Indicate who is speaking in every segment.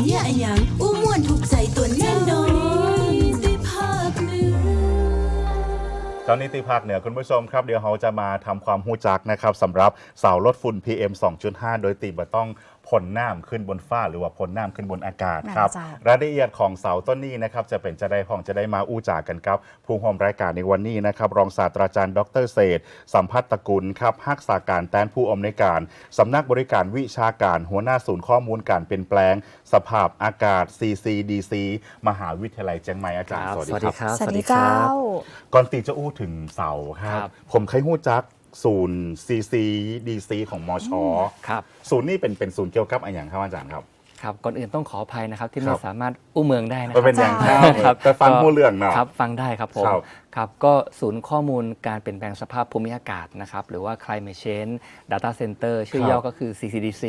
Speaker 1: เหี้ยอะหยังอู้ม่วนถูกใจตัวแน่นอนได้ภาคเหนือ
Speaker 2: เจ้านิติภาคเหนือคุณผู้ชมครับ เดี๋ยวเราจะมาทำความหู้จักนะครับสำหรับเสาลดฝุ่น PM 2.5 โดยตีบต้อง พ่นน้ำขึ้นบนฟ้า หรือว่าพ่นน้ำขึ้นบนอากาศครับ
Speaker 3: น่าจะ
Speaker 2: รายละเอียดของเสาต้นนี้นะครับจะเป็นจะได้ห้องจะได้มาอู้จากกันครับผู้ร่วมรายการในวันนี้นะครับรองศาสตราจารย์ดรเศรษฐ์สัมพัฒตระกุลครับฮักษาการแตนผู้อำนวยการสำนักบริการวิชาการหัวหน้าศูนย์ข้อมูลการเปลี่ยนแปลง สภาพอากาศ CCDC มหาวิทยาลัยเชียงใหม่อาจารย์
Speaker 4: ครับ
Speaker 2: สวัสดีครับ
Speaker 3: สวัสดีเจ้า
Speaker 2: ก่อนตีจะอู้ถึงเสาครั
Speaker 4: ครับ บ
Speaker 2: ผมเคยหู้จัก ศูนย์ CCDC ของมช
Speaker 4: ครับ
Speaker 2: ศูนย์นี่เป็นเป็นศูนย์เกี่ยวกับอะไรอย่างครับอาจารย์ครับ
Speaker 4: ครับก่อนอื่นต้องขออภัยนะครับ ที่
Speaker 2: ค
Speaker 4: ไม่
Speaker 2: รับ
Speaker 4: สามารถอู้เมืองได้นะค
Speaker 2: มั
Speaker 4: รั
Speaker 2: นเป็นอย่าง
Speaker 3: จ้า
Speaker 2: ข้าวแต่ฟังผู้เรื่องเนาะ
Speaker 4: ครับฟังได้ครับผม
Speaker 2: ครับ
Speaker 4: ครับก็ศูนย์ข้อมูลการเปลี่ยนแปลงสภาพภูมิอากาศนะครับหรือว่า climate change data center ชื่อย่อก็คือ CCDC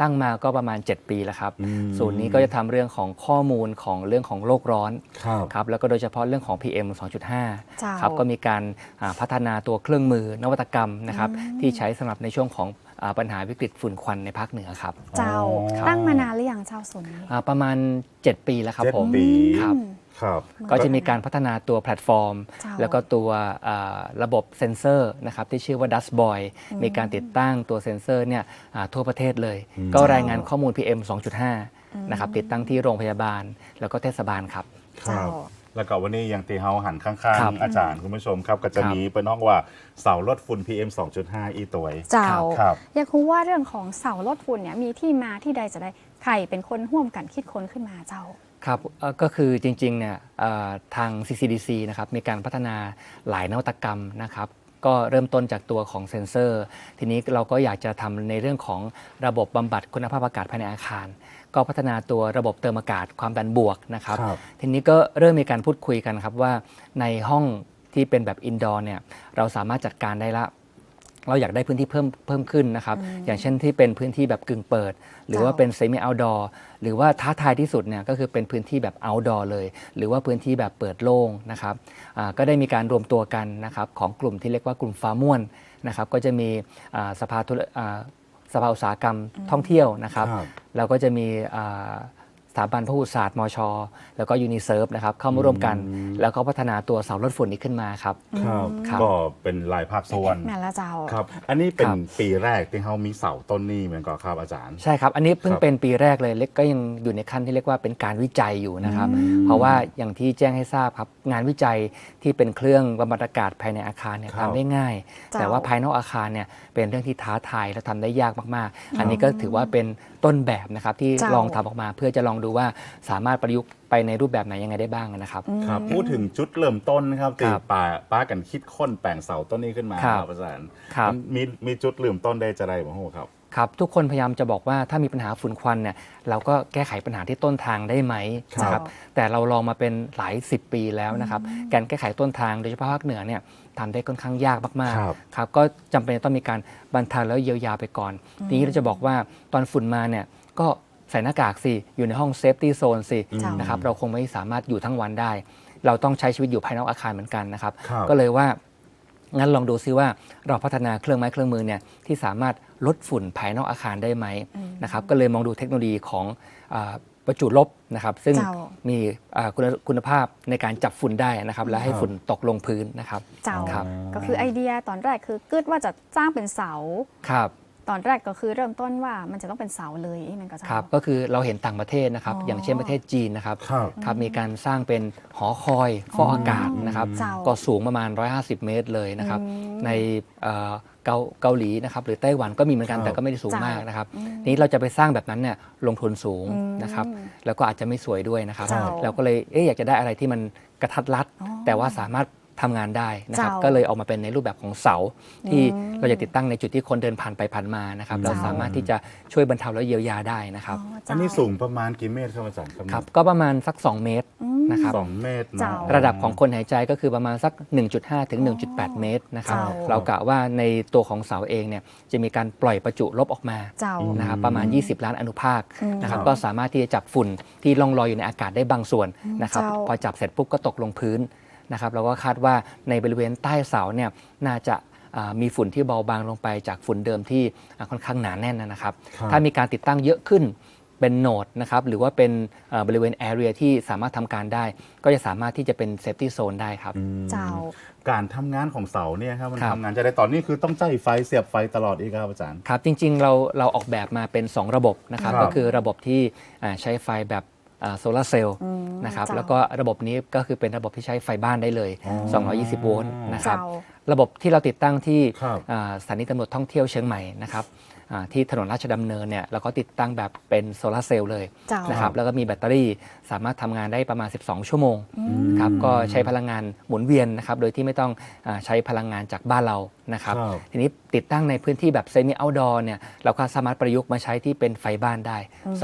Speaker 4: ตั้งมาก็ประมาณ 7 ปีแล้วครับ
Speaker 2: อืม
Speaker 4: ศูนย์นี้ก็จะทำเรื่องของข้อมูลของเรื่องของโลกร้อน
Speaker 2: ครับ
Speaker 4: ครับแล้วก็โดยเฉพาะเรื่องของ PM
Speaker 3: เจ้า
Speaker 4: 2.5ครับก็มีการอ่าพัฒนาตัวเครื่องมือนวัตกรรมนะครับที่ใช้สำหรับในช่วงของ อ่าปัญหาวิกฤตฝุ่นควันในภาคเหนือครับ
Speaker 3: เจ้า
Speaker 2: อ๋อ
Speaker 3: ตั้งมานานหรือยังเจ้าศูนย์นี้
Speaker 4: อ่าประมาณ 7 ปีแล้วครับ
Speaker 2: เจ็ด
Speaker 4: ผม
Speaker 2: ปี
Speaker 4: ครับ
Speaker 2: ครับ
Speaker 4: ก็จะมีการพัฒนาตัวแพลตฟอร์ม
Speaker 3: เจ้า
Speaker 4: แล้วก็ตัวอ่าระบบเซ็นเซอร์นะครับที่ชื่อว่า Dust Boy มีการติดตั้งตัวเซ็นเซอร์เนี่ยอ่าทั่วประเทศเลยก็รายงานข้อมูล PM 2.5 นะครับติดตั้งที่โรงพยาบาลแล้วก็เทศบาลครับ
Speaker 2: ครับ
Speaker 3: เจ้า
Speaker 2: แล้วก็วันนี้ยังตีเฮาหันข้าง
Speaker 4: ครับ
Speaker 2: ๆ อาจารย์คุณผู้ชมครับ ก็จะ
Speaker 4: ครับ
Speaker 2: มีเป็นห้องว่าเสาลดฝุ่น PM 2.5 อีตัวย
Speaker 3: เจ้า
Speaker 2: ครับ
Speaker 3: อยากรู้ว่าเรื่องของเสาลดฝุ่นเนี่ยมีที่มาที่ใดจะได้ใครเป็นคนห่วมกันคิดค้นขึ้นมาเจ้า
Speaker 4: ครับเอ่อก็คือจริงๆเนี่ยเอ่อทาง CCDC นะครับมีการพัฒนาหลายนวัตกรรมนะครับ ก็เริ่มต้นจากตัวของเซ็นเซอร์ ทีนี้เราก็อยากจะทำในเรื่องของระบบบำบัดคุณภาพอากาศภายในอาคาร ก็พัฒนาตัวระบบเติมอากาศความดันบวกนะครับ
Speaker 2: ครับ
Speaker 4: ทีนี้ก็เริ่มมีการพูดคุยกันครับว่าในห้องที่เป็นแบบอินดอร์เนี่ยเราสามารถจัดการได้ละ เราอยากได้พื้นที่เพิ่มเพิ่มขึ้นนะครับ อย่างเช่นที่เป็นพื้นที่แบบกึ่งเปิด หรือว่า
Speaker 3: เจ้า
Speaker 4: เป็นเซมิเอาดอร์หรือว่าท้าทายที่สุดเนี่ยก็คือเป็นพื้นที่แบบเอาดอร์เลย หรือว่าพื้นที่แบบเปิดโล่งนะครับอ่าก็ได้มีการรวมตัวกันนะครับของกลุ่มที่เรียกว่ากลุ่มฟ้าม่วนนะครับก็จะมีอ่าสภาธุรอ่าสภาอุตสาหกรรมท่องเที่ยวนะครับ
Speaker 2: ครับ
Speaker 4: แล้วก็จะมีอ่าส ถาบันพหุศาสตร์มช แล้วก็ยูนิเซิร์ฟนะครับเข้ามาร่วมกัน แล้วก็พัฒนาตัวเสาลดฝุ่นนี้ขึ้นมาครับ
Speaker 2: ครับ
Speaker 4: ครับ
Speaker 2: ก็เป็นหลายภาคส่วน
Speaker 3: แม่นละเจ้า
Speaker 2: ครับ อันนี้เป็น
Speaker 4: ครับ
Speaker 2: ปีแรกที่เฮามีเสาต้นนี้เหมือนกันครับอาจารย์
Speaker 4: ใช่ครับ อันนี้เพิ่ง
Speaker 2: ครับ
Speaker 4: เป็นปีแรกเลยเล็กก็ยังอยู่ในขั้นที่เรียกว่าเป็นการวิจัยอยู่นะครับเพราะว่าอย่างที่แจ้งให้ทราบครับ งานวิจัยที่เป็นเครื่องบำบัดอากาศภายในอาคารเนี่ย
Speaker 2: ครับ
Speaker 4: ทำได้ง่าย
Speaker 3: เจ้า
Speaker 4: แต่ว่าภายนอกอาคารเนี่ยเป็นเรื่องที่ท้าทายและทำได้ยากมากๆ อันนี้ก็ถือว่าเป็น ต้นแบบนะครับที่
Speaker 3: เจ้า
Speaker 4: ลองทำออกมาเพื่อจะลองดูว่าสามารถประยุกต์ไปในรูปแบบไหนยังไงได้บ้างนะครับ
Speaker 2: ครับพูดถึงจุดเริ่มต้นนะครับตี
Speaker 4: ครับ
Speaker 2: ป่าป้ากันคิดค้นแปลงเสาต้นนี้ขึ้นมา
Speaker 4: ครับ
Speaker 2: อาจารย์
Speaker 4: ครับ
Speaker 2: มันมีมีจุดเริ่มต้นได้จะได้บ้างครับ
Speaker 4: ครับทุกคนพยายามจะบอกว่าถ้ามีปัญหาฝุ่นควันเนี่ยเราก็แก้ไขปัญหาที่ต้นทางได้ไหม
Speaker 2: ครับ
Speaker 4: นะครับแต่เราลองมาเป็นหลาย 10 ปีแล้วนะครับการแก้ไขต้นทางโดยเฉพาะภาคเหนือเนี่ยทำได้ค่อนข้างยากมาก
Speaker 2: ครับ
Speaker 4: ๆครับก็จำเป็นต้องมีการบรรเทาแล้วเยียวยาไปก่อน ทีนี้เราจะบอกว่าตอนฝุ่นมาเนี่ยก็ ใส่หน้ากากสิ อยู่ในห้องเซฟตี้โซนสิ
Speaker 3: จ้ะ
Speaker 4: นะครับเราคงไม่สามารถอยู่ทั้งวันได้ เราต้องใช้ชีวิตอยู่ภายนอกอาคารเหมือนกันนะครับ
Speaker 2: ครับ
Speaker 4: ก็เลยว่า งั้นลองดูซิว่าเราพัฒนาเครื่องไม้เครื่องมือเนี่ยที่สามารถลดฝุ่นภายนอกอาคารได้ไหมนะครับก็เลยมองดูเทคโนโลยีของอาประจุลบนะครับ ซึ่ง
Speaker 3: เจ้า
Speaker 4: มีอ่าคุณคุณภาพในการจับฝุ่นได้นะครับ และให้
Speaker 2: ครับ
Speaker 4: ฝุ่นตกลงพื้นนะครับ
Speaker 3: เจ้า
Speaker 4: ครับ
Speaker 3: ก็คือไอเดียตอนแรกคือเกิดว่าจะจ้างเป็นเสา
Speaker 4: ครับ
Speaker 3: ตอนแรกก็คือเริ่มต้นว่ามันจะต้องเป็นเสาเลยอีมันก็เจ้า
Speaker 4: ครับก็คือเราเห็นต่างประเทศนะครับ
Speaker 3: อ๋อ
Speaker 4: อ
Speaker 3: อย่าง
Speaker 4: เช่นประเทศจีนนะครับ
Speaker 2: ครับ
Speaker 4: ครับมีการสร้างเป็นหอคอยฟอกอากาศนะครับ
Speaker 3: เจ้า
Speaker 4: ก็สูงประมาณ 150 เมตรเลยนะครับ
Speaker 3: อืม
Speaker 4: ในเอ่อเกาเกาหลีนะครับหรือไต้หวันก็มีเหมือนกัน
Speaker 2: ครับ
Speaker 4: แต่ก็ไม่ได้สูง
Speaker 3: เจ้าม
Speaker 4: มากนะครับนี้เราจะไปสร้างแบบนั้นเนี่ยลงทุนสูง
Speaker 3: อืม
Speaker 4: นะครับแล้วก็อาจจะไม่สวยด้วยนะครับ
Speaker 3: เจ้า
Speaker 4: เราก็เลยเอ๊ะอยากจะได้อะไรที่มันกระทัดรัด
Speaker 3: อ๋อ
Speaker 4: แต่ว่าสามารถ ทำงานได้นะครับ
Speaker 3: เจ้า
Speaker 4: ก็เลยออกมาเป็นในรูปแบบของเสา ที่
Speaker 3: อืม
Speaker 4: เราจะติดตั้งในจุดที่คนเดินผ่านไปผ่านมานะครับเรา
Speaker 3: เจ้า
Speaker 4: สามารถที่จะช่วยบรรเทาและเยียวยาได้นะครับ
Speaker 3: อ๋อ
Speaker 2: อั
Speaker 3: เจ้า
Speaker 2: นนี้สูงประมาณกี่เมตรครับอาจารย์ครับ
Speaker 4: ครับก็ประมาณสัก 2 เมตร นะครับ
Speaker 2: สองเมตร
Speaker 3: เจ้า
Speaker 2: เนาะ
Speaker 4: ระดับของคนหายใจก็คือประมาณสัก 1.5 ถึง 1.8 เมตรนะครับ
Speaker 3: เจ้า
Speaker 4: เรากะว่าในตัวของเสาเองเนี่ยจะมีการปล่อยประจุลบออกมา
Speaker 3: เจ้า
Speaker 4: นะครับประมาณ 20 ล้านอนุภาคนะครับ
Speaker 2: ครับ
Speaker 4: ก็สามารถที่จะจับฝุ่นที่ล่องลอยอยู่ในอากาศได้บางส่วนนะครับ
Speaker 3: เจ้า
Speaker 4: พอจับเสร็จปุ๊บก็ตกลงพื้น นะครับเราก็คาดว่าในบริเวณใต้เสาเนี่ยน่าจะอ่ามีฝุ่นที่เบาบางลงไปจากฝุ่นเดิมที่อ่าค่อนข้างหนาแน่นนะครับ
Speaker 2: ครับ
Speaker 4: ถ้ามีการติดตั้งเยอะขึ้นเป็นโหนดนะครับหรือว่าเป็นเอ่อบริเวณแอเรียที่สามารถทำการได้ ก็จะสามารถที่จะเป็นเซฟตี้โซนได้ครับ
Speaker 2: อืม
Speaker 3: เจ้า
Speaker 2: การทำงานของเสาเนี่ยครับมัน
Speaker 4: ครับ
Speaker 2: ทำงานจะได้ตอนนี้คือต้องใจไฟเสียบไฟตลอดอีกครับอาจารย์
Speaker 4: ครับ จริง ๆ เราเราออกแบบมาเป็น 2 ระบบนะครับ
Speaker 2: ครับ
Speaker 4: ก็คือระบบที่อ่าใช้ไฟแบบ โซลาร์เซลล์
Speaker 3: อืม
Speaker 4: นะครับ
Speaker 3: เจ้า
Speaker 4: แล้วก็ระบบนี้ก็คือเป็นระบบที่ใช้ไฟบ้านได้เลย
Speaker 2: อ๋อ
Speaker 4: 220 โวลต์นะครับ
Speaker 3: เจ้า
Speaker 4: ระบบที่เราติดตั้งที่
Speaker 2: ครับ
Speaker 4: อ่าสถานีตำรวจท่องเที่ยวเชียงใหม่นะครับอ่า ที่ถนนราชดำเนินเนี่ยเราก็ติดตั้งแบบเป็นโซลาร์เซลล์เลย
Speaker 3: เจ้า
Speaker 4: นะครับแล้วก็มีแบตเตอรี่สามารถทำงานได้ประมาณ 12 ชั่วโมง
Speaker 3: อืม
Speaker 4: ครับก็ใช้พลังงานหมุนเวียนนะครับโดยที่ไม่ต้องอาใช้พลังงานจากบ้านเรานะครับ
Speaker 2: ครับ
Speaker 4: ทีนี้ติดตั้งในพื้นที่แบบเซมิเอาท์ดอร์เนี่ยเราก็สามารถประยุกต์มาใช้ที่เป็นไฟบ้านได้
Speaker 3: อืม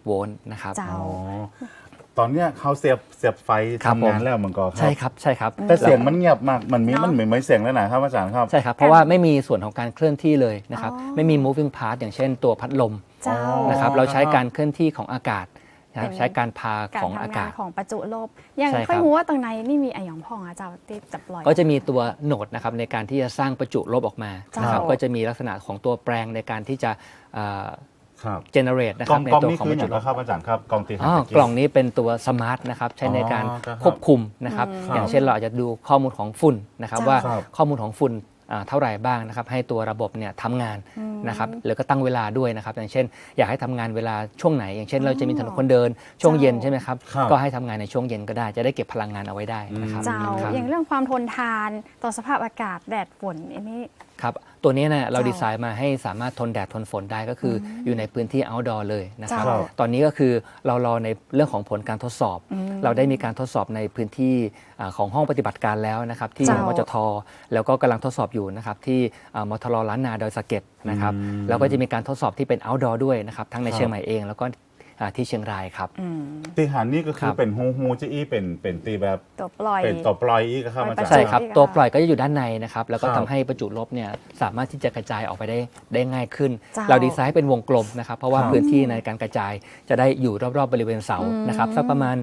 Speaker 4: 220 โวลต์นะครับ
Speaker 3: เจ้า
Speaker 2: อ๋อ ตอนเนี้ยเขาเสียบเสียบไฟ
Speaker 4: ครับ
Speaker 2: ทำงาน
Speaker 4: ผม
Speaker 2: แล้วมันก็ครับ
Speaker 4: ใช่ครับใช่ครับ
Speaker 2: แต่เสียงมันเงียบมากมันมี
Speaker 3: เนอะ
Speaker 2: มันเหมือนไม่เสียงแล้วนะครับอาจารย์ครับ
Speaker 4: ใช่ครับ เพราะว่าไม่มีส่วนของการเคลื่อนที่เลยนะครับ
Speaker 3: อ๋อ
Speaker 4: ไม่มี moving part อย่างเช่นตัวพัดลม
Speaker 3: เจ้า
Speaker 2: อ๋อ
Speaker 4: นะครับ เราใช้การเคลื่อนที่ของอากาศนะครับ
Speaker 3: เป็น
Speaker 4: ใช้การพา
Speaker 3: การ
Speaker 4: ของ
Speaker 3: ทำาน
Speaker 4: อางกาศ
Speaker 3: ของประจุโลบยัง
Speaker 4: ใช่ครับ
Speaker 3: ค่อยรู้ว่าตรงในนี่มีอะหยองพองอะเจ้าที่จะปล่อย
Speaker 4: ก็จะมีตัวโหนดนะครับในการที่จะสร้างประจุลบออกมานะครับ
Speaker 3: เจ้า
Speaker 4: ก็จะมีลักษณะของตัวแปลงในการที่จะเค
Speaker 2: รับ
Speaker 4: จเนเรตนะ
Speaker 2: ก
Speaker 4: ค
Speaker 2: ล่
Speaker 4: รั
Speaker 2: อบง
Speaker 4: ใน
Speaker 2: กล่อง
Speaker 4: ตัว
Speaker 2: นี้
Speaker 4: ของ
Speaker 2: คือ
Speaker 4: ประ
Speaker 2: อ
Speaker 4: จุ
Speaker 2: ย่าง
Speaker 4: ล
Speaker 2: ไร
Speaker 4: บ
Speaker 2: ครับอาจารย์ครับกล่องตี
Speaker 4: อ๋อกล่องนี้เป็นตัวสมาร์ทนะครับใช้ในการ
Speaker 2: อ๋อครับ
Speaker 4: ควบคุมนะครับ
Speaker 3: อืม
Speaker 4: อย่างเช่นเราอาจจะดูข้อมูลของฝุ่นนะครับ
Speaker 3: เจ้า
Speaker 4: ว่า
Speaker 2: ครับ
Speaker 4: ข้อมูลของฝุ่นอ่าเท่าไหร่บ้างนะครับให้ตัวระบบเนี่ยทำงาน
Speaker 3: อืม
Speaker 4: นะครับแล้วก็ตั้งเวลาด้วยนะครับอย่างเช่น อยากให้ทำงานเวลาช่วงไหน อย่างเช่น
Speaker 3: อ๋อ
Speaker 4: เราจะมีถนนคนเดินช่วงเย็น
Speaker 3: เจ้า
Speaker 4: ใช่ไหมครับ
Speaker 2: ครับ
Speaker 4: ก็ให้ทำงานในช่วงเย็นก็ได้จะได้เก็บพลังงานเอาไว้ได้นะครับ
Speaker 3: เจ้า
Speaker 4: ครับ
Speaker 3: อย่างเรื่องความทนทานต่อสภาพอากาศแดดฝนอันนี้
Speaker 4: ครับ ตัวนี้เนี่ยเรา
Speaker 3: เจ้า
Speaker 4: ดีไซน์มาให้สามารถทนแดดทนฝนได้ก็คือออยู่ในพื้นที่ outdoor เลยนะครับ
Speaker 3: เจ้า
Speaker 4: ตอนนี้ก็คือเรารอในเรื่องของผลการทดสอบ
Speaker 3: อืม
Speaker 4: เราได้มีการทดสอบในพื้นที่อ่าของห้องปฏิบัติการแล้วนะครับ ที่
Speaker 3: เจ้าม
Speaker 4: จทแล้วก็กำลังทดสอบอยู่นะครับ ที่อ่ามทรล้านนาดอยสะเก็ดนะครับ
Speaker 2: อืม
Speaker 4: แล้วก็จะมีการทดสอบที่เป็น outdoor ด้วยนะครับ ทั้งใน
Speaker 2: ครับ
Speaker 4: เชียงใหม่เองแล้วก็อ่า ที่เชียงรายครับ
Speaker 3: อืม
Speaker 2: ตีหันนี่ก็คื
Speaker 4: ครั
Speaker 2: อบเป็นฮูฮูจะอี้เป็นเป็นตีแบบ
Speaker 3: ตัวปล่อย
Speaker 2: เป็นต่อปล่อยอีกครับ
Speaker 3: ปล่อย
Speaker 2: อาจารย์
Speaker 4: ใช่ครับ
Speaker 3: ที่
Speaker 4: ตัวปล่อยก็จะอยู่ด้านในนะครับ แล้วก็
Speaker 2: ครับ
Speaker 4: ทำให้ประจุลบเนี่ยสามารถที่จะกระจายออกไปได้ได้ง่ายขึ้น
Speaker 3: เจ้า
Speaker 4: เราดีไซน์ให้เป็นวงกลมนะครับ เพราะว่า
Speaker 2: ครับ
Speaker 4: พื้นที่ในการกระจายจะได้อยู่รอบๆบริเวณเสา
Speaker 3: อืม
Speaker 4: นะครับสักประมาณ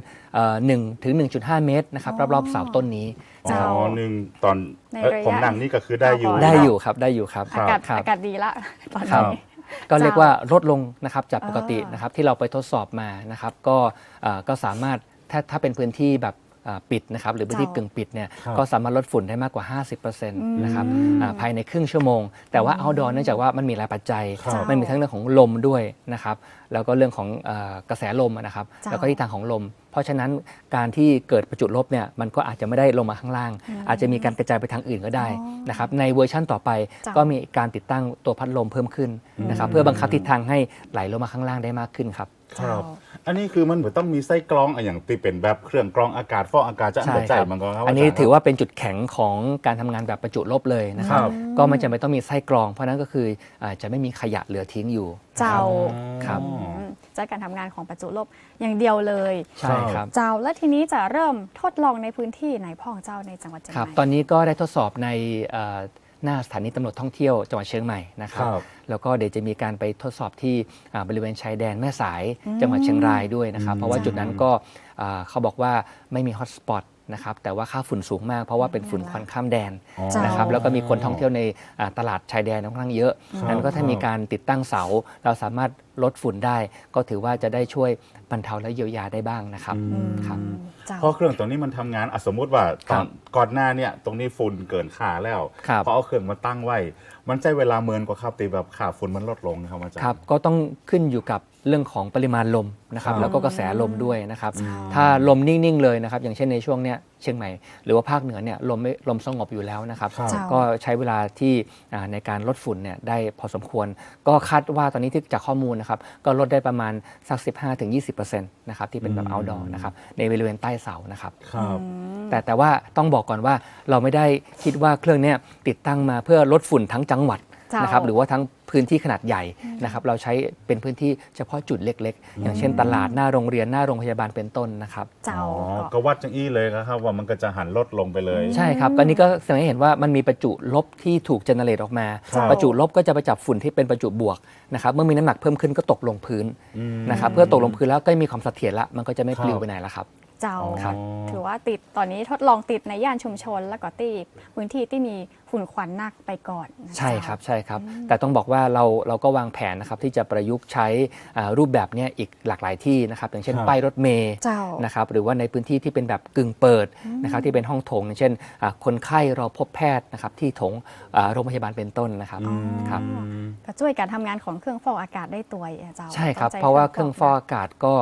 Speaker 4: หนึ่งถึง1.5เมตรนะครับ
Speaker 3: อ๋อ
Speaker 4: รอบๆเสาต้นนี้
Speaker 2: อ๋
Speaker 3: เจ้า
Speaker 2: อหนึ่งตอน
Speaker 3: ใน
Speaker 2: เอ้ย
Speaker 3: ระยะ
Speaker 2: ผมนั่งนี่ก็คือได้อยู่
Speaker 3: เจ้า
Speaker 4: ได้อยู่ครับได้อยู่ครับ
Speaker 2: ครั
Speaker 3: อา
Speaker 2: บ
Speaker 3: กาศ
Speaker 4: ครับ
Speaker 3: อากาศดีละตอน
Speaker 2: ครั
Speaker 3: นี้
Speaker 2: บ
Speaker 4: ก็เรียกว่าลดลงนะครับจากปกติ
Speaker 3: อ่าน
Speaker 4: นะครับที่เราไปทดสอบมานะครับก็เอ่อก็สามารถถ้าถ้าเป็นพื้นที่แบบอ่า ปิดนะครับหรือพื้นที่
Speaker 3: เจ้า
Speaker 4: กึ่งปิดเนี่ย
Speaker 2: ครับ
Speaker 4: ก็สามารถลดฝุ่นได้มากกว่า 50%นะครับ
Speaker 3: อืม
Speaker 4: อ่าภายในครึ่งชั่วโมง แต่ว่า outdoor เนื่องจากว่ามันมีหลายปัจจัย
Speaker 2: ครับ
Speaker 4: มันมีทั้งเรื่องของลมด้วยนะครับแล้วก็เรื่องของเอ่อกระแสลมนะครับ
Speaker 3: เจ้า
Speaker 4: แล้วก็ทิศทางของลม เพราะฉะนั้นการที่เกิดประจุลบเนี่ยมันก็อาจจะไม่ได้ลงมาข้างล่าง อาจจะมีการกระจายไปทางอื่นก็ได้
Speaker 3: อ๋อ
Speaker 4: นะครับในเวอร์ชั่นต่อไป
Speaker 3: เจ้า
Speaker 4: ก็มีการติดตั้งตัวพัดลมเพิ่มขึ้นนะครับเพื่อบังคับทิศทางให้ไหลลงมาข้างล่างได้มากขึ้นครับ
Speaker 2: ครับ อันนี้คือมันเหมือนต้องมีไส้กรองอะอย่างตีเป็นแบบเครื่องกรองอากาศฟอกอากาศจะอัน
Speaker 4: ใช่
Speaker 2: เปิดใจ
Speaker 4: ครับ
Speaker 2: มันก็ครับ
Speaker 4: อันนี้
Speaker 2: จรย์
Speaker 4: ถือว่าเป็นจุดแข็งของการทำงานแบบประจุลบเลยนะครับ
Speaker 2: ครับ
Speaker 4: ก็ไม่จำเป็นต้องมีไส้กรอง เพราะนั้นก็คืออาจะไม่มีขยะเหลือทิ้งอยู่
Speaker 3: เจ้า
Speaker 4: ครับ
Speaker 3: อืมจากการทำงานของประจุลบอย่างเดียวเลย
Speaker 4: ใช่ครับ
Speaker 3: เจ้าและทีนี้จะเริ่มทดลองในพื้นที่ไหนพ่องเจ้าในจังหวัดเชียง
Speaker 4: ครับ
Speaker 3: ใหม่
Speaker 4: ตอนนี้ก็ได้ทดสอบในเอ่อ หน้าสถานีตำรวจท่องเที่ยวจังหวัดเชียงใหม่นะครับ
Speaker 2: ครับ
Speaker 4: แล้วก็เดี๋ยวจะมีการไปทดสอบที่อ่าบริเวณชายแดนแม่สายจังหวัดเชียงรายด้วยนะครับ เพราะว่าจุดนั้นก็อ่าเขาบอกว่าไม่มีฮอตสปอต นะครับแต่ว่าค่าฝุ่นสูงมากเพราะว่าเป็นฝุ่นควันข้ามแดน
Speaker 2: อ๋อ
Speaker 3: เจ้า
Speaker 4: นะครับแล้วก็มีคนท่องเที่ยวในอ่าตลาดชายแดนค่อนข้างเยอะ
Speaker 2: ครับ
Speaker 4: นั้นก็ถ้ามีการติดตั้งเสา เราสามารถลดฝุ่นได้ ก็ถือว่าจะได้ช่วยบรรเทาและเยียวยาได้บ้างนะครับ
Speaker 2: อืม
Speaker 4: ครับ
Speaker 3: เจ้า
Speaker 2: เพราะเครื่องตัวนี้มันทำงานอะสมมุติว่าตอน
Speaker 4: ครับ
Speaker 2: ก่อนหน้าเนี่ยตรงนี้ฝุ่นเกินค่าแล้ว
Speaker 4: ครับ
Speaker 2: พอเอาเครื่องมาตั้งไว้ มันใช้เวลาเมินกว่าครับตีแบบค่าฝุ่นมันลดลงนะครับอาจารย์
Speaker 4: ครับก็ต้องขึ้นอยู่กับ เรื่องของปริมาณลมนะครับ
Speaker 2: ครับ
Speaker 4: แล้วก็กระแสลมด้วยนะครับ
Speaker 3: ใช่
Speaker 4: ถ้าลมนิ่งๆเลยนะครับอย่างเช่นในช่วงเนี้ยเชียงใหม่ หรือว่าภาคเหนือเนี่ยลมไม่ลมสงบอยู่แล้วนะครับ
Speaker 2: ครับ
Speaker 3: เจ้า
Speaker 4: ก็ใช้เวลาที่อ่าในการลดฝุ่นเนี่ยได้พอสมควร ก็คาดว่าตอนนี้ที่จากข้อมูลนะครับก็ลดได้ประมาณสัก 15-20%นะครับที่เป็นแบบ outdoor นะครับในบริเวณใต้เสานะครับ
Speaker 2: ครับ
Speaker 4: แต่แต่ว่าต้องบอกก่อนว่าเราไม่ได้คิดว่าเครื่องเนี้ยติดตั้งมาเพื่อลดฝุ่นทั้งจังหวัด
Speaker 3: เจ้า น
Speaker 4: นะครับหรือว่าทั้งพื้นที่ขนาดใหญ่นะครับเราใช้เป็นพื้นที่เฉพาะจุดเล็ก ๆ อย่างเช่น ตลาดหน้าโรงเรียนหน้าโรงพยาบาลเป็นต้นนะครับ
Speaker 3: เจ้า
Speaker 2: อ๋อ
Speaker 3: ก็
Speaker 2: ก็วัดจังอี้เลยนะครับว่ามันก็จะหันลดลงไปเลย
Speaker 4: ใช่ครับ อันนี้ก็แสดงให้เห็นว่ามันมีประจุลบที่ถูกเจเนเรตออกมา
Speaker 2: ครับ
Speaker 4: ประจุลบก็จะไปจับฝุ่นที่เป็นประจุบวกนะครับ เมื่อมีน้ำหนักเพิ่มขึ้นก็ตกลงพื้น
Speaker 2: อืม
Speaker 4: นะครับ เพื่อตกลงพื้นแล้วก็มีความเสถียรละ มันก็จะไม่
Speaker 2: ครับ
Speaker 4: ปลิวไปไหนละครับ
Speaker 3: เจ้า
Speaker 2: อ๋อ
Speaker 4: ครับ
Speaker 3: ถือว่าติดตอนนี้ทดลองติดในย่านชุมชน แล้วก็ตีพื้นที่ที่มี ฝุ่นควันนักไปก่อนนะ
Speaker 4: ใช่
Speaker 3: เจ้า
Speaker 4: ครับใช่ครับแต่ต้องบอกว่าเราเราก็วางแผนนะครับที่จะประยุกต์ใช้อ่ารูปแบบเนี้ยอีกหลากหลายที่นะครับอย่างเช่น
Speaker 2: ครับ
Speaker 4: ป้ายรถเมย์
Speaker 3: เจ้า
Speaker 4: นะครับหรือว่าในพื้นที่ที่เป็นแบบกึ่งเปิดนะครับที่เป็นห้องโถงอย่างเช่นอ่าคนไข้รอพบแพทย์นะครับที่โถงอ่าโรงพยาบาลเป็นต้นนะครับ
Speaker 3: อ๋อ
Speaker 4: ครับ
Speaker 3: ก็ช่วยการทำงานของเครื่องฟอกอากาศได้ตัวอะเจ้า
Speaker 4: ใช่ครับ
Speaker 3: ต้
Speaker 4: เพราะว่าเครื่องฟอก
Speaker 3: นะ
Speaker 4: อากาศก็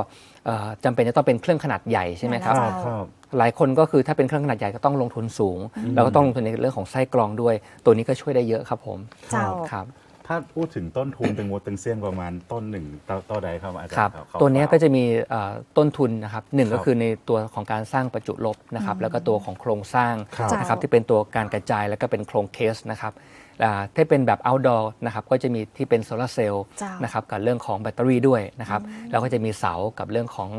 Speaker 4: เอ่อจำเป็นจะต้องเป็นเครื่องขนาดใหญ่ใช่ไหมครับ
Speaker 3: ใช่
Speaker 2: ครับ
Speaker 4: หลายคนก็คือถ้าเป็นเครื่องขนาดใหญ่ก็ต้องลงทุนสูง แล้วก็ต้องลงทุนในเรื่องของไส้กรองด้วย ตัวนี้ก็ช่วยได้เยอะครับผม
Speaker 3: เจ้า
Speaker 4: ครับ
Speaker 2: ถ้าพูดถึงต้นทุนตึงวัวตึงเสี่ยงประมาณต้นหนึ่งต่อต่อใดครับอาจารย์
Speaker 4: ครับ
Speaker 2: ครับ
Speaker 4: ตัวเนี้ยก็จะมีเอ่อต้นทุนนะครับหนึ่ง
Speaker 2: ครับ
Speaker 4: ก็คือในตัวของการสร้างประจุลบนะครับ แล้วก็ตัวของโครงสร้าง
Speaker 2: ครับ
Speaker 4: นะครับ
Speaker 3: เจ้า
Speaker 4: ที่เป็นตัวการกระจายแล้วก็เป็นโครงเคสนะครับอ่า ถ้าเป็นแบบ outdoor นะครับก็จะมีที่เป็นโซลาร์เซลล์
Speaker 3: เจ้าน
Speaker 4: นะครับกับเรื่องของแบตเตอรี่ด้วยนะครับแล้วก็จะมีเสากับเรื่องของ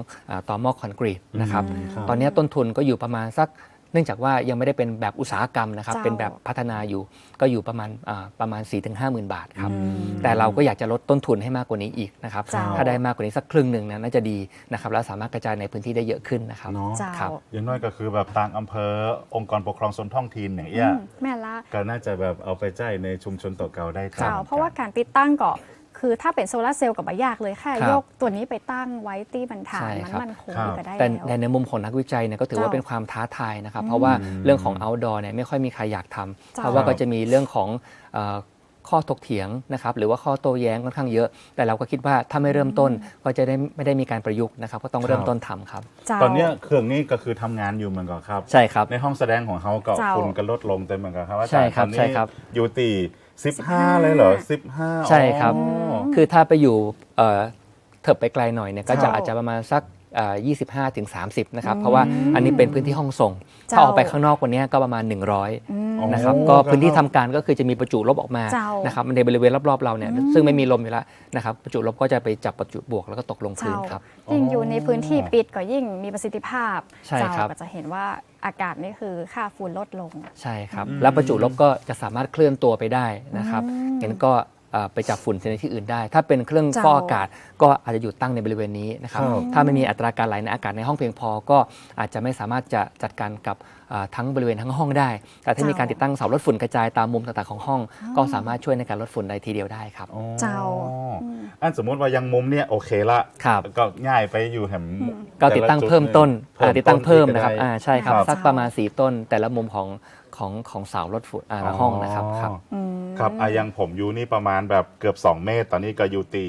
Speaker 4: ตอมอคอนกรีตนะครับ
Speaker 2: อืมครับ
Speaker 4: ตอนเนี้ยต้นทุนก็อยู่ประมาณสัก เนื่องจากว่ายังไม่ได้เป็นแบบอุตสาหกรรมนะครับ
Speaker 3: เจ้า
Speaker 4: เป็นแบบพัฒนาอยู่ ก็อยู่ประมาณอ่าประมาณ 4 5 0 0 0 0 บาทครับ
Speaker 3: อืม
Speaker 4: แต่เราก็อยากจะลดต้นทุนให้มากกว่านี้อีกนะครับ
Speaker 3: เจ้า
Speaker 4: ถ้าได้มากกว่านี้สักครึ่งหนึ่งนะน่าจะดีนะครับ แล้วสามารถกระจายในพื้นที่ได้เยอะขึ้นนะครับ
Speaker 2: เนาะ
Speaker 3: เจ้า
Speaker 4: ครับ
Speaker 2: อย่างน้อยก็คือแบบต่างอำเภอองค์กรปกครองส่วนท้องถิ่นอย่างเงี้ย
Speaker 3: อืมแม่ละ
Speaker 2: ก็น่าจะแบบเอาไปใจายในชุมชนต่อเก่าได้
Speaker 3: เจ้า
Speaker 2: ตม
Speaker 3: เพราะว่าการติดตั้งก็ คือถ้าเป็นโซลาร์เซลล์กับไม่ยากเลยแค่
Speaker 4: ครับ
Speaker 3: ยกตัวนี้ไปตั้งไว้ที่บรรทาน
Speaker 4: ใช่
Speaker 3: มัน
Speaker 4: ครับ
Speaker 3: มันคง
Speaker 2: ครับ
Speaker 3: ก็ได้
Speaker 4: แต่
Speaker 3: แล้ว
Speaker 4: ในในมุมของนักวิจัยเนี่ยก็ถือว่า
Speaker 3: เจ้า
Speaker 4: เป็นความท้าทายนะครับ เพราะว่าเรื่องของ outdoor เนี่ยไม่ค่อยมีใครอยากทำ
Speaker 3: เจ้า
Speaker 4: เพราะว่าก็จะมีเรื่องของเอ่อข้อถกเถียงนะครับหรือว่าข้อโต้แย้งค่อนข้างเยอะ แต่เราก็คิดว่าถ้าไม่เริ่มต้นก็จะได้ไม่ได้มีการประยุกต์นะครับก็ต้องเริ่มต้นทำครับ
Speaker 3: เจ้า
Speaker 2: ตอนเนี้ยเครื่องนี้ก็คือทำงานอยู่เหมือนกันครับ
Speaker 4: ใช่ครับ
Speaker 2: ในห้องแสดงของเขาก็
Speaker 3: เจ้า
Speaker 2: คุณก็ลดลงเต็มเหมือนกันครับอา
Speaker 4: ใช่
Speaker 2: จารย์
Speaker 4: ครับ
Speaker 2: ตอนนี้
Speaker 4: ใช่ครับ
Speaker 2: อยู่ตี 15 เลยเหรอ 15
Speaker 4: ใช่ครับ
Speaker 2: อ๋อ
Speaker 4: คือถ้าไปอยู่เอ่อเถิบไปไกลหน่อยเนี่ยก็จะ
Speaker 3: เจ้า
Speaker 4: อาจจะประมาณสักเอ่อ25ถึง30นะครับ เพราะว่าอันนี้เป็นพื้นที่ห้องส่ง
Speaker 3: เจ้า
Speaker 4: ถ้าออกไปข้างนอกวันนี้ก็ประมาณ 100
Speaker 3: อืม
Speaker 2: อ๋อ
Speaker 4: นะครับ ก็พื้นที่ทำการก็คือจะมีประจุลบออกมา
Speaker 3: เจ้า
Speaker 4: นะครับในบริเวณรอบๆเราเนี่ยซึ่งไม่มีลมอยู่แล้วนะครับประจุลบก็จะไปจับประจุบวกแล้วก็ตกลงพื้นครับ
Speaker 3: ยิ่งอยู่ในพื้นที่ปิดก็ยิ่งมีประสิทธิภาพ
Speaker 4: ใช่ครับ
Speaker 3: เจ้าก็จะเห็นว่า อากาศนี่คือค่าฝุ่นลดลง
Speaker 4: ใช่ครับ แล้วประจุลบก็จะสามารถเคลื่อนตัวไปได้นะครับ
Speaker 3: อืม
Speaker 4: งั้นก็เอ่อไปจับฝุ่นในที่อื่นได้ ถ้าเป็นเครื่อง
Speaker 3: เจ้า
Speaker 4: ฟอกอากาศก็อาจจะอยู่ตั้งในบริเวณนี้นะครับ
Speaker 2: ครับ
Speaker 4: ถ้าไม่มีอัตราการไหลในอากาศในห้องเพียงพอ ก็อาจจะไม่สามารถจะจัดการกับเอ่อทั้งบริเวณทั้งห้องได้ แต่ถ้ามีการติดตั้งเสาลดฝุ่นกระจายตามมุมต่างๆของห้อง ก็สามารถช่วยในการลดฝุ่นได้ทีเดียวได้ครับ
Speaker 2: อ๋อ
Speaker 3: เจ้า
Speaker 2: อันสมมุติว่ายังมุมเนี่ยโอเคละ
Speaker 4: ครับ
Speaker 2: ก็ง่ายไปอยู่แหม
Speaker 4: ก็ติดตั้งเพิ่มต้นอ่าติดตั้งเพิ่มนะครับ
Speaker 2: ก็ได้
Speaker 4: อ่าใช่ครับ
Speaker 2: ครับ
Speaker 4: สักประมาณ4ต้นแต่ละมุมของของของเสาลดฝุ่นอ่าละห้องนะครับครับ
Speaker 3: อืม
Speaker 2: ครับอะอยังผมอยู่นี่ประมาณแบบเกือบ 2 เมตร ตอนนี้ก็อยู่ตี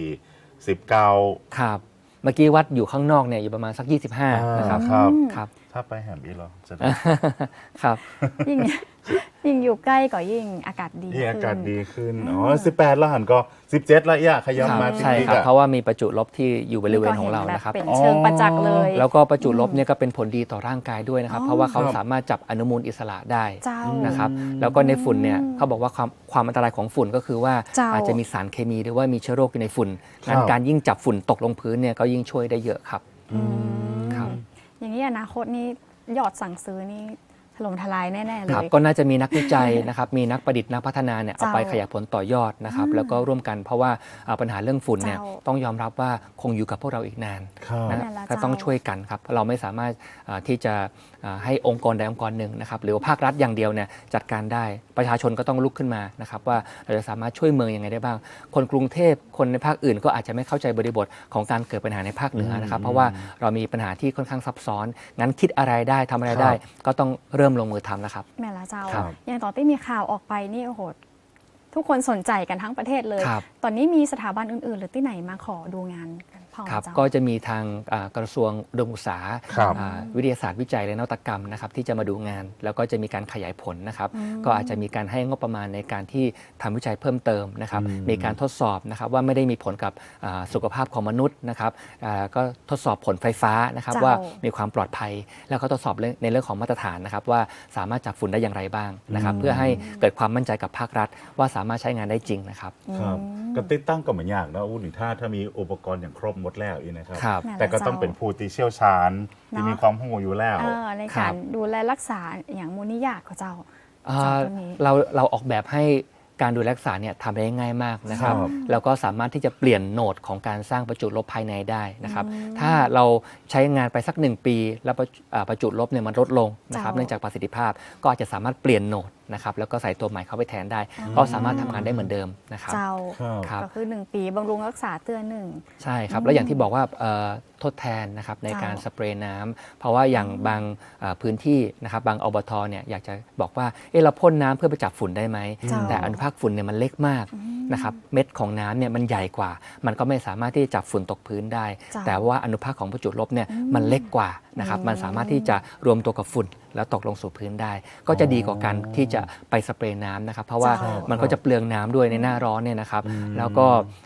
Speaker 2: 19
Speaker 4: ครับ เมื่อกี้วัดอยู่ข้างนอกเนี่ยอยู่ประมาณสัก 25 นะครับ
Speaker 2: ครับ
Speaker 4: ครับ
Speaker 2: ถ้าไปแหมอีกเหรอจะได้
Speaker 4: ครับ
Speaker 3: ยิ่งยิ่งอยู่ใกล้ก็ยิ่งอากาศดี
Speaker 2: ยิ่งอากาศ
Speaker 3: ขึ้น
Speaker 2: ดีขึ้น อ๋อ18แล้วหันก็17แล้วอะขยับ
Speaker 4: ครับ
Speaker 2: มา
Speaker 4: ใช่
Speaker 2: ติ๊ก
Speaker 4: ครับ
Speaker 2: ๆอะ
Speaker 4: เพราะว่ามีประจุลบที่อยู่บริเวณของเรานะครับ
Speaker 3: เป็นเชิงประจักษ์เลย
Speaker 4: แล้วก็ประจุลบเนี่ยก็เป็นผลดีต่อร่างกายด้วยนะครับ
Speaker 3: อ๋อ
Speaker 4: เพราะว่าเขา
Speaker 2: ครับ
Speaker 4: สามารถจับอนุมูลอิสระได้
Speaker 3: เจ้า
Speaker 4: นะครับ แล้วก็ในฝุ่นเนี่ยเขาบอกว่าความความอันตรายของฝุ่นก็คือว่า
Speaker 3: เจ้า
Speaker 4: อาจจะมีสารเคมีหรือว่ามีเชื้อโรคอยู่ในฝุ่น
Speaker 2: ครับ
Speaker 4: งั้นการยิ่งจับฝุ่นตกลงพื้นเนี่ยก็ยิ่งช่วยได้เยอะครับ
Speaker 3: อืม
Speaker 4: ครับ
Speaker 3: อย่างนี้อนาคตนี่ยอดสั่งซื้อนี่ถล่มทลายแน่ ๆ เล
Speaker 4: ครับ
Speaker 3: ย
Speaker 4: ก็น่าจะมีนักวิจัย นะครับมีนักประดิษฐ์นักพัฒนาเนี่ยเอา
Speaker 3: เจ้า
Speaker 4: ไปขยายผลต่อยอดนะครับแล้วก็ร่วมกันเพราะว่าอ่าปัญหาเรื่องฝุ่นเนี่ย
Speaker 3: เจ้า
Speaker 4: ต้องยอมรับว่าคงอยู่กับพวกเราอีกนาน
Speaker 2: ครับ
Speaker 4: นะ
Speaker 3: นั่นแหละ
Speaker 4: ก็
Speaker 3: เจ้า
Speaker 4: ต้องช่วยกันครับเราไม่สามารถอ่าที่จะอ่า ให้องค์กรใดองค์กรหนึ่งนะครับหรือว่าภาครัฐอย่างเดียวเนี่ยจัดการได้ประชาชนก็ต้องลุกขึ้นมานะครับว่าเราจะสามารถช่วยเมืองยังไงได้บ้าง คนกรุงเทพคนในภาคอื่น ก็อาจจะไม่เข้าใจบริบทของการเกิดปัญหาในภาคเหนือนะครับเพราะว่าเรามีปัญหาที่ค่อนข้างซับซ้อน งั้นคิดอะไรได้ทำอะไรได้ ก็ต้องเริ่มลงมือทำแล้วครับ
Speaker 3: แม่ละเจ้า
Speaker 2: ครับ
Speaker 3: อย่างตอนที่มีข่าวออกไปนี่โอ้โหทุกคนสนใจกันทั้งประเทศเลย
Speaker 4: ครับ
Speaker 3: ตอนนี้มีสถาบันอื่น ๆ หรือที่ไหนมาขอดูงานกัน พ่อ
Speaker 4: ครับ
Speaker 3: เจ้า
Speaker 4: ก็จะมีทางอ่ากระทรวงอุดมศึกษา
Speaker 2: ครับ
Speaker 4: อ่าวิทยาศาสตร์วิจัยและนวัตกรรมนะครับที่จะมาดูงาน แล้วก็จะมีการขยายผลนะครับ
Speaker 3: อืม
Speaker 4: ก็อาจจะมีการให้งบประมาณในการที่ทำวิจัยเพิ่มเติมนะครับ
Speaker 2: อืม
Speaker 4: มีการทดสอบนะครับว่าไม่ได้มีผลกับอ่าสุขภาพของมนุษย์นะครับอ่าก็ทดสอบผลไฟฟ้านะครับ
Speaker 3: เจ้า
Speaker 4: ว่ามีความปลอดภัย แล้วก็ทดสอบเรื่องในเรื่องของมาตรฐานนะครับว่าสามารถจับฝุ่นได้อย่างไรบ้างนะครับเพื่อให้เกิดความมั่นใจกับภาครัฐ ว่าสามารถใช้งานได้จริงนะครับ
Speaker 2: ครับก็ติดตั้งก็เหมือนยากนะอู้หนึ่งถ้าถ้ามีอุปกรณ์อย่างครบหมดแล้วอีกนะครับ
Speaker 4: ครับ
Speaker 3: นั่นแหละ
Speaker 2: แต่ก็ต้องเป็นผู้ที่เชี่ยวชาญที่
Speaker 3: เนาะ
Speaker 2: มีความรู้อยู่แล้ว
Speaker 3: เออใน
Speaker 4: ครั
Speaker 3: การ
Speaker 4: บ
Speaker 3: ดูแลรักษาอย่างมูลนิยาของเจ้า
Speaker 4: อ่า
Speaker 3: จากตรงนี้
Speaker 4: เราเราออกแบบให้การดูแลรักษาเนี่ยทำได้ง่ายมากนะครับ
Speaker 2: ครับ
Speaker 4: แล้วก็สามารถที่จะเปลี่ยนโหนดของการสร้างประจุลบภายในได้นะครับถ้าเราใช้งานไปสักหนึ่งปี แล้วประจุอ่าประจุลบเนี่ยมันลดลงนะครับ
Speaker 3: เจ้า
Speaker 4: เนื่องจากประสิทธิภาพก็อาจจะสามารถเปลี่ยนโหนด นะครับแล้วก็ใส่ตัวใหม่เข้าไปแทนได้
Speaker 3: อ๋อ
Speaker 4: ก็สามารถทำงานได้เหมือนเดิมนะครับ
Speaker 3: เจ้า
Speaker 2: ครับ
Speaker 4: ครับ
Speaker 3: ก็คือ 1 ปีบำรุงรักษาเตือนหนึ่ง
Speaker 4: ใช่ครับ แล้วอย่างที่บอกว่าเอ่อทดแทนนะครับใน
Speaker 3: เจ้า
Speaker 4: การสเปรย์น้ำเพราะว่าอย่างบางเอ่อพื้นที่นะครับบางอบทเนี่ยอยากจะบอกว่าเอะเราพ่นน้ำเพื่อไปจับฝุ่นได้ไหม
Speaker 3: เจ้า
Speaker 4: แต่อนุภาคฝุ่นเนี่ยมันเล็กมากนะครับเม็ดของน้ำเนี่ยมันใหญ่กว่า มันก็ไม่สามารถที่จะจับฝุ่นตกพื้นได้
Speaker 3: เจ้า
Speaker 4: แต่ว่าอนุภาคของประจุลบเนี่ยมันเล็กกว่า นะครับ
Speaker 3: อืม
Speaker 4: มันสามารถที่จะรวมตัวกับฝุ่น แล้วตกลงสู่พื้นได้ ก็จะดีกว่าการที่จะไปสเปรย์น้ำนะครับ เพราะว่า
Speaker 3: เจ้า
Speaker 4: มันก็จะเปลืองน้ำด้วยในหน้าร้อนเนี่ยนะครับ
Speaker 2: อืม
Speaker 4: แล้วก็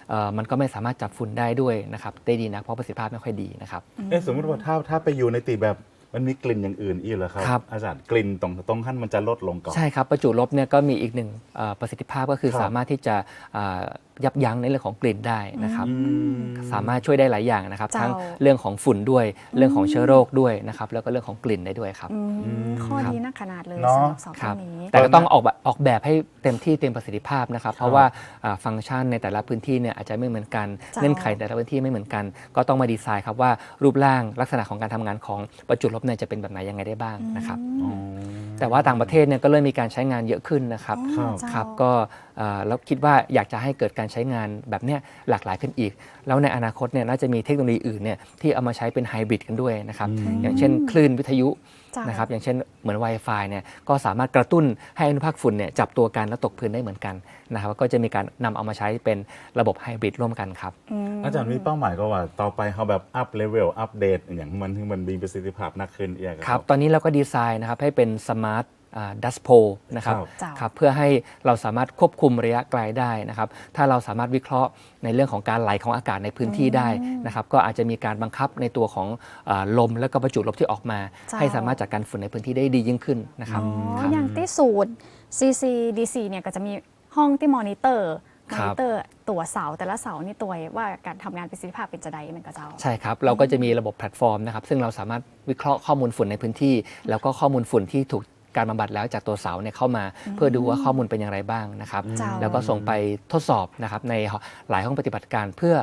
Speaker 4: เอ่อมันก็ไม่สามารถจับฝุ่นได้ด้วยนะครับได้ดีนะเพราะประสิทธิภาพไม่ค่อยดีนะครับ
Speaker 2: เอ๊ะสมมติว่าถ้าถ้าไปอยู่ในตีแบบมันมีกลิ่นอย่างอื่นอีกเหรอครับ
Speaker 4: ครับ
Speaker 2: อาจารย์กลิ่นตรงตรงขั้นมันจะลดลงก่อน
Speaker 4: ใช่ครับ ประจุลบเนี่ยก็มีอีกหนึ่งเอ่อประสิทธิภาพก็คือ
Speaker 2: ครับ
Speaker 4: สามารถที่จะเอ่อ ยับยั้งในเรื่องของกลิ่นได้นะครับ
Speaker 2: อืม
Speaker 4: สามารถช่วยได้หลายอย่างนะครับ
Speaker 3: เจ้า
Speaker 4: ทั้งเรื่องของฝุ่นด้วยเรื่องของเชื้อโรคด้วยนะครับแล้วก็เรื่องของกลิ่นได้ด้วยครับ
Speaker 3: อืม
Speaker 2: อืม
Speaker 3: ข้อ
Speaker 4: ครับ
Speaker 3: ดีนักขนาดเลย
Speaker 2: เนาะ
Speaker 3: สำหรับสอง
Speaker 4: ค
Speaker 3: ตั
Speaker 4: รั
Speaker 3: ว
Speaker 4: บ
Speaker 3: นี้
Speaker 4: แต่ก็ต้องออกแบบออกแบบให้เต็มที่เต็มประสิทธิภาพนะครับ เพราะว่าอ่าฟังก์ชันในแต่ละพื้นที่เนี่ยอาจจะไม่เหมือนกัน
Speaker 3: เจ้า
Speaker 4: เงื่อนไขแต่ละพื้นที่ไม่เหมือนกัน ก็ต้องมาดีไซน์ครับว่ารูปร่างลักษณะของการทำงานของประจุลบเนี่ยจะเป็นแบบไหนยังไงได้บ้างนะครับ
Speaker 2: อ๋อ
Speaker 4: แต่ว่าต่างประเทศเนี่ยก็เริ่มมีการใช้งานเยอะขึ้นนะครับ
Speaker 3: อ๋อ
Speaker 2: ครับ
Speaker 3: เจ้า
Speaker 4: ครับก็เอ่อ แล้วคิดว่าอยากจะให้เกิดการใช้งานแบบเนี้ยหลากหลายขึ้นอีก แล้วในอนาคตเนี่ยน่าจะมีเทคโนโลยีอื่นเนี่ยที่เอามาใช้เป็นไฮบริดกันด้วยนะครับ
Speaker 2: อืม
Speaker 4: อย่างเช่น คลื่นวิทยุ
Speaker 3: เจ้าน
Speaker 4: นะครับอย่างเช่นเหมือน Wi-Fi เนี่ยก็สามารถกระตุ้นให้อนุภาคฝุ่นเนี่ยจับตัวกันแล้วตกพื้นได้เหมือนกันนะครับก็จะมีการนำเอามาใช้เป็นระบบไฮบริดร่วมกันครับ
Speaker 3: ม
Speaker 2: อาจารย์มีเป้าหมายก็ว่าต่อไปเขาแบบอัพเลเวลอัปเดตอย่างมันที่มันมีประสิทธิภาพนักขึ้นเอีย
Speaker 4: ครับ ตอนนี้เราก็ดีไซน์นะครับให้เป็นสมาร์ท ดัสโพนะครับ
Speaker 2: ครับ
Speaker 3: เจ้า
Speaker 4: ครับเพื่อให้เราสามารถควบคุมระยะไกลได้นะครับถ้าเราสามารถวิเคราะห์ในเรื่องของการไหลของอากาศในพื้นที่ได้นะครับก็อาจจะมีการบังคับในตัวของเออลมและก็ประจุลบที่ออกมา
Speaker 3: เจ้า
Speaker 4: ให้สามารถจัดการฝุ่นในพื้นที่ได้ดียิ่งขึ้นนะครับ
Speaker 3: อ๋อ
Speaker 4: ครับ
Speaker 3: อย่างที่สูตร CCDC เนี่ยก็จะมีห้องที่มอนิเตอร์ม
Speaker 4: ค
Speaker 3: อ
Speaker 4: รับ
Speaker 3: นิเตอร์ตัวเสาแต่ละเสานี่ตัวว่าการทำงานประสิทธิภาพเป็นจะใดมันก็เจ้า
Speaker 4: ใช่ครับ เราก็จะมีระบบแพลตฟอร์มนะครับซึ่งเราสามารถวิเคราะห์ข้อมูลฝุ่นในพื้นที่ แล้วก็ข้อมูลฝุ่นที่ถูก การบำบัดแล้วจากตัวเสาเนี่ยเข้ามา เพื่อดูว่าข้อมูลเป็นอย่างไรบ้างนะครับ
Speaker 3: เจ้า
Speaker 4: แล้วก็ส่งไปทดสอบนะครับในหลายห้องปฏิบัติการเพื่อ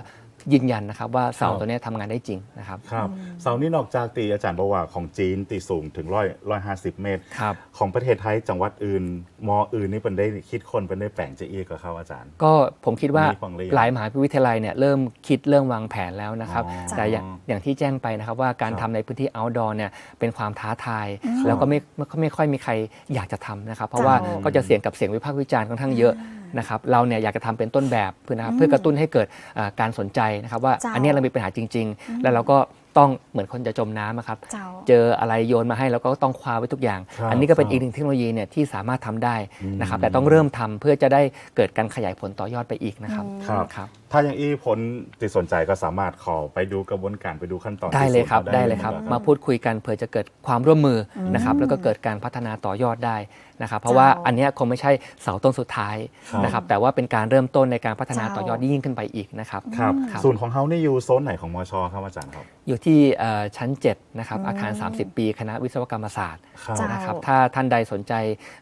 Speaker 4: ยืนยันนะครับว่าเสาตัวเนี้ยทำงานได้จริงนะครับ
Speaker 2: ครับเสานี้นอกจากตีอาจารย์บอกว่าของจีนตีสูงถึงร้อยร้อยห้าสิบเมตร
Speaker 4: ครับ
Speaker 2: ของประเทศไทยจังหวัดอื่น มออื่นนี่เป็นได้คิดคนเป็นได้แปลงจะอีกกับเขาอาจารย์
Speaker 4: ก็ผมคิดว่า
Speaker 2: มีฝั่งเรียน
Speaker 4: หลายมหาวิทยาลัยเนี่ยเริ่มคิดเริ่มวางแผนแล้วนะครับ
Speaker 2: อ๋อ
Speaker 4: แต่อย่างอย่างที่แจ้งไปนะครับว่าการ
Speaker 2: ครับ
Speaker 4: ทำในพื้นที่ outdoor เนี่ยเป็นความท้าทายแล้วก็ไม่ไม่ไม่ค่อยมีใครอยากจะทำนะครับ เพราะว่า
Speaker 3: เจ้า
Speaker 4: ก็จะเสี่ยงกับเสียงวิพากษ์วิจารณ์ค่อนข้างเยอะ นะครับเราเนี่ยอยากจะทำเป็นต้นแบบเพื่อนะครับเพื่อกระตุ้นให้เกิดเอ่อการสนใจนะครับว่า
Speaker 3: เจ้า
Speaker 4: อันเนี้ยเรามีปัญหาจริง ๆ แล้วเราก็ต้องเหมือนคนจะจมน้ำอะครับ
Speaker 3: เจ้า
Speaker 4: เจออะไรโยนมาให้เราก็ต้องคว้าไว้ทุกอย่าง
Speaker 2: ครับ
Speaker 4: อันนี้ก็เป็น
Speaker 2: ครับ
Speaker 4: อีกหนึ่งเทคโนโลยีเนี่ยที่สามารถทำได้นะครับ
Speaker 2: อืม
Speaker 4: แต่ต้องเริ่มทำเพื่อจะได้เกิดการขยายผลต่อยอดไปอีกนะครับ
Speaker 2: ครับ
Speaker 4: ครับ
Speaker 2: ถ้าอย่างอีผลติดสนใจก็สามารถขอไปดูกระบวนการไปดูขั้นตอน
Speaker 4: ได้เลยครับ
Speaker 2: ที่ศูนย์
Speaker 4: ได้เลยครับ
Speaker 2: ห
Speaker 4: มาพูดคุยกันเผื่อจะเกิดความร่วมมืออนะครับแล้วก็เกิดการพัฒนาต่อยอดได้นะครับ เพราะว่าอันเนี้ยคงไม่ใช่เสาต้นสุดท้าย
Speaker 2: ครับ
Speaker 4: นะครับแต่ว่าเป็นการเริ่มต้นในการพัฒนา
Speaker 3: เจ้า
Speaker 4: ต่อยอดยิ่งขึ้นไปอีกนะครับ
Speaker 2: ครับ
Speaker 4: ครับ
Speaker 2: ศูนย์ของเขานี่อยู่โซนไหนของมชครับอาจารย์ครับ
Speaker 4: อยู่ที่เอ่อชั้น7นะครับอาคาร 30 ปีคณะวิศวกรรมศาสตร์
Speaker 2: ครับ
Speaker 3: เจ้า
Speaker 4: นะครับถ้าท่านใดสนใจ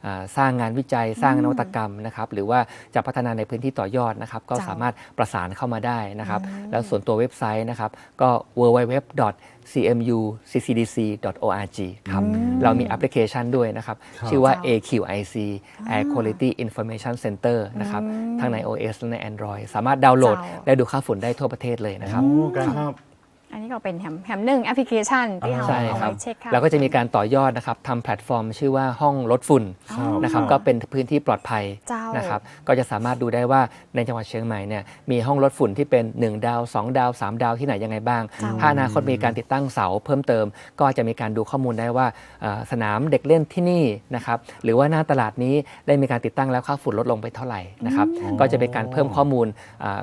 Speaker 4: เอ่อสร้างงานวิจัยสร้างนวัตกรรมนะครับหรือว่าจะพัฒนาในพื้นที่ต่อยอดนะครับก็
Speaker 3: เจ้า
Speaker 4: สามารถประสานเข้ามาได้นะครับ แล้วส่วนตัวเว็บไซต์นะครับ ก็ www.cmuccdc.org ครับ เรามีแอปพลิเคชันด้วยนะครับ
Speaker 2: ครับ
Speaker 4: ชื่อว่า
Speaker 3: เจ้า
Speaker 4: AQIC Air Quality Information Center นะครับ ทั้งใน OS และใน Android สามารถดาวน์โหลด
Speaker 3: เจ้า
Speaker 4: และดูค่าฝุ่นได้ทั่วประเทศเลยนะครับ
Speaker 2: โอ้การครับ
Speaker 3: อันนี้ก็เป็นแฮมแฮมหนึ่งแอปพลิเคชันที่เรา
Speaker 2: ใช่
Speaker 3: เอา
Speaker 4: ครับ
Speaker 3: ไว้เช็คค่า
Speaker 4: แล้วก็จะมีการต่อยอดนะครับทำแพลตฟอร์ม ชื่อว่าห้องลดฝุ่น
Speaker 2: ครับ
Speaker 4: นะครับ
Speaker 2: ครับ
Speaker 4: ก็เป็นพื้นที่ปลอดภัย
Speaker 3: เจ้าน
Speaker 4: นะครับก็จะสามารถดูได้ว่าในจังหวัดเชียงใหม่เนี่ยมีห้องลดฝุ่นที่เป็น 1 ดาว 2 ดาว 3 ดาวที่ไหนยังไงบ้าง
Speaker 3: เจ้า
Speaker 4: ถ้าอนาคตมีการติดตั้งเสาเพิ่มเติม ก็จะมีการดูข้อมูลได้ว่าเอ่อสนามเด็กเล่นที่นี่นะครับหรือว่าหน้าตลาดนี้ได้มีการติดตั้งแล้วค่าฝุ่นลดลงไปเท่าไหร่นะครับก็จะเป็นการเพิ่มข้อมูลอ่า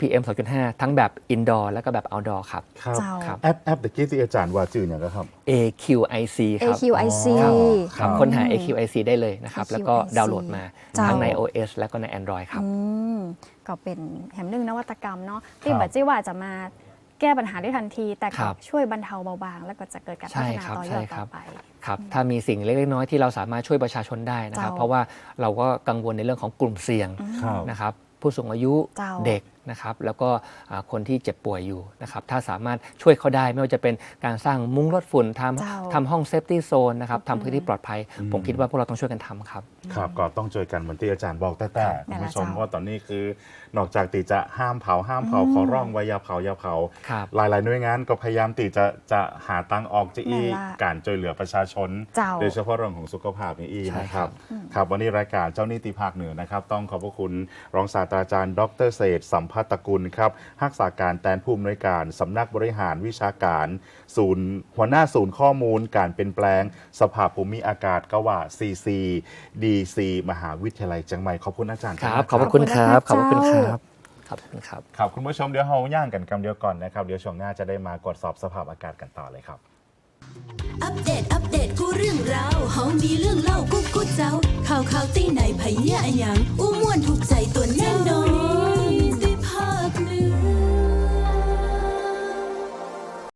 Speaker 4: PM 2.5 ทั้งแบบ indoor แล้วก็แบบ outdoor ครับ
Speaker 2: ครับ
Speaker 3: เจ้า
Speaker 4: ครับ
Speaker 2: แอปแอปตะกี้ที่อาจารย์ว่าจื่ออย่างก็ครับ
Speaker 4: AQIC ครับ
Speaker 3: AQIC
Speaker 2: ครับ
Speaker 4: ครับค้นหา AQIC ได้เลยนะครับแล้วก็
Speaker 3: AQIC
Speaker 4: ดาวน์โหลดมา
Speaker 3: เจ้า
Speaker 4: ทั้งใน OS แล้วก็ใน Android ครับ
Speaker 3: อืมก็เป็นแฮมหนึ่งนวัตกรรมเนาะที่
Speaker 2: ครับ
Speaker 3: บัจจิว่าจะมาแก้ปัญหาได้ทันที แต่
Speaker 4: ครั
Speaker 3: ก็
Speaker 4: บ
Speaker 3: ช่วยบรรเทาเบาบาง แล้วก็จะเกิดการพัฒ
Speaker 4: ใช่
Speaker 3: นา
Speaker 4: ครับ
Speaker 3: ต่อย
Speaker 4: ใช่
Speaker 3: อด
Speaker 4: ครั
Speaker 3: ต่อบ ไป
Speaker 4: ครับ ถ้ามีสิ่งเล็กๆน้อยๆที่เราสามารถช่วยประชาชนได้นะครับ
Speaker 3: เจ้า
Speaker 4: เพราะว่าเราก็กังวลในเรื่องของกลุ่มเสี่ยง
Speaker 2: ครับ
Speaker 4: นะครับ ผู้สูงอายุ
Speaker 3: เจ้า
Speaker 4: เด็ก นะครับแล้วก็อ่าคนที่เจ็บป่วยอยู่นะครับถ้าสามารถช่วยเขาได้ไม่ว่าจะเป็นการสร้างมุ้งลดฝุ่นท
Speaker 3: เจ้าำ
Speaker 4: ทำห้องเซฟตี้โซนนะครับทำพื้นที่ปลอดภัย ผมคิดว่าพวกเราต้องช่วยกันทำครับ
Speaker 2: ครับก็ต้องช่วยกันเหมือนที่อาจารย์บอกแต่แต่
Speaker 3: ครับ
Speaker 2: คุณผู้ชม
Speaker 3: นั่นแหละเจ้า
Speaker 2: เพราะตอนนี้คือนอกจากตีจะห้ามเผาห้ามเผา
Speaker 3: อืม
Speaker 2: ขอร้องไว้อยาเผาอยาเผา
Speaker 4: ครับ
Speaker 2: หลายๆหน่วยงานก็พยายามตีจะจะหาตังค์ออกจะอี
Speaker 3: นั่นล่ะ
Speaker 2: การช่วยเหลือประชาชน
Speaker 3: เจ้า
Speaker 2: โดยเฉพาะเรื่องของสุขภาพนี่อี
Speaker 4: ใช่
Speaker 2: นะค
Speaker 4: ครั
Speaker 2: รับ
Speaker 4: บ
Speaker 2: ครับวันนี้รายการเจ้าหนี้ตีภาคเหนือนะครับ ต้องขอบพระคุณรองศาสตราจารย์ ดรเศรษฐ์สัมพัตตกุลครับรักษาการแทนผู้อำนวยการสำนักบริหารวิชาการ ศูนย์หัวหน้าศูนย์ข้อมูล การเปลี่ยนแปลง สภาพภูมิอากาศกว่า CC DC มหาวิทยาลัยเชียงใหม่ขอบคุณอาจารย์
Speaker 4: ครับ
Speaker 2: นะ
Speaker 4: ขอบพระคุณครับข
Speaker 3: ข
Speaker 4: อ
Speaker 3: อ
Speaker 4: บบพ
Speaker 3: คุ
Speaker 4: ระคุณ
Speaker 3: ณ
Speaker 4: ค
Speaker 3: ครั
Speaker 4: รับบขอบคุณครับ
Speaker 2: ครับคุณผู้ชมเดี๋ยวเฮาย่างกันคำเดียวก่อนนะครับ เดี๋ยวช่วงหน้าจะได้มากดสอบสภาพอากาศกันต่อเลยครับ
Speaker 1: อัปเดต อัปเดต กูเรื่องราวเฮามีเรื่องเล่ากูกูเจ้า ข่าวข่าวตีไหนไผเหี้ยอะหยังอู้ม่วนถูกใจตัวแน่นอน